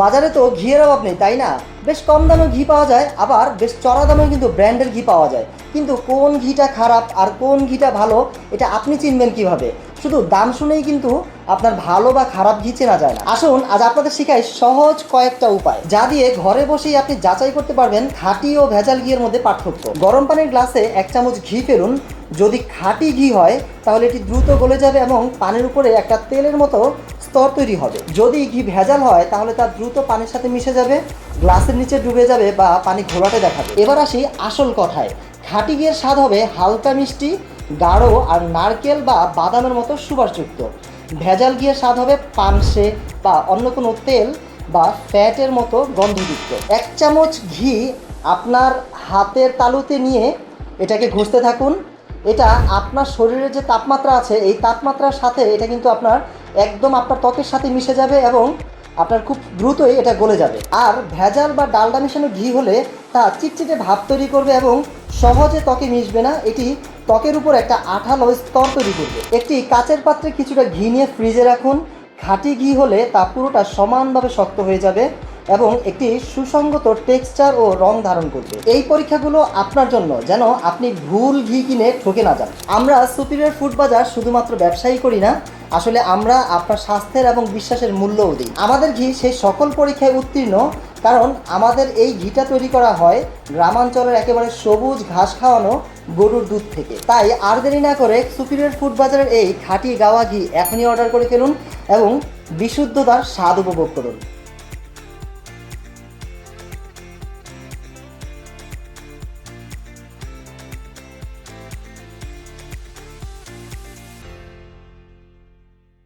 বাজারে তো ঘিয়ের অভাব নেই, তাই না? বেশ কম দামে ঘি পাওয়া যায়, আবার বেশ চড়া দামে কিন্তু ব্র্যান্ডের ঘি পাওয়া যায়। কিন্তু কোন ঘিটা খারাপ আর কোন ঘিটা ভালো, এটা আপনি চিনবেন কীভাবে? শুধু দাম শুনেই কিন্তু আপনার ভালো বা খারাপ ঘি চেনা যায় না। আসুন, আজ আপনাদের শিখাই সহজ কয়েকটা উপায়, যা দিয়ে ঘরে বসেই আপনি যাচাই করতে পারবেন খাঁটি ও ভেজাল ঘিয়ের মধ্যে পার্থক্য। গরম পানির গ্লাসে এক চামচ ঘি ফেলুন। যদি খাঁটি ঘি হয়, তাহলে এটি দ্রুত গলে যাবে এবং পানির উপরে একটা তেলের মতো স্তর তৈরি হবে। যদি ঘি ভেজাল হয়, তাহলে তা দ্রুত পানির সাথে মিশে যাবে, গ্লাসের নিচে ডুবে যাবে বা পানি ঘোলাটে দেখাবে। এবার আসি আসল কথায়। খাঁটি ঘিয়ের স্বাদ হবে হালকা মিষ্টি, গাঢ় আর নারকেল বা বাদামের মতো সুবাসযুক্ত ভেজাল ঘিয়ের স্বাদ হবে পানসে বা অন্য কোনো তেল বা ফ্যাটের মতো গন্ধযুক্ত। এক চামচ ঘি আপনার হাতের তালুতে নিয়ে এটাকে ঘষতে থাকুন। এটা আপনার শরীরের যে তাপমাত্রা আছে, এই তাপমাত্রার সাথে এটা কিন্তু আপনার একদম আপনার ত্বকের সাথে মিশে যাবে এবং আপনার খুব দ্রুতই এটা গলে যাবে। আর ভেজাল বা ডালডা মেশানো ঘি হলে তা চিটচিটে ভাব তৈরি করবে এবং সহজে ত্বকে মিশবে না। এটি ত্বকের উপর একটা আঠালো স্তর তৈরি করবে। একটি কাচের পাত্রে কিছুটা ঘি নিয়ে ফ্রিজে রাখুন। খাঁটি ঘি হলে তা পুরোটা সমানভাবে শক্ত হয়ে যাবে। এবং একটি সুসংগত টেক্সচার ও রং ধারণ করবে। এই পরীক্ষাগুলো আপনার জন্য, যেন আপনি ভুল ঘি কিনে ঠকে না যান। আমরা সুপিরিয়র ফুড বাজার শুধুমাত্র ব্যবসায়ী করি না, আসলে আমরা আপনার স্বাস্থ্যের এবং বিশ্বাসের মূল্যও দিই। আমাদের ঘি সেই সকল পরীক্ষায় উত্তীর্ণ, কারণ আমাদের এই ঘিটা তৈরি করা হয় গ্রামাঞ্চলের একেবারে সবুজ ঘাস খাওয়ানো গরুর দুধ থেকে। তাই আর দেরি না করে সুপিরিয়র ফুড বাজারের এই খাঁটি গাওয়া ঘি এখনই অর্ডার করে ফেলুন এবং বিশুদ্ধতার স্বাদ উপভোগ করুন।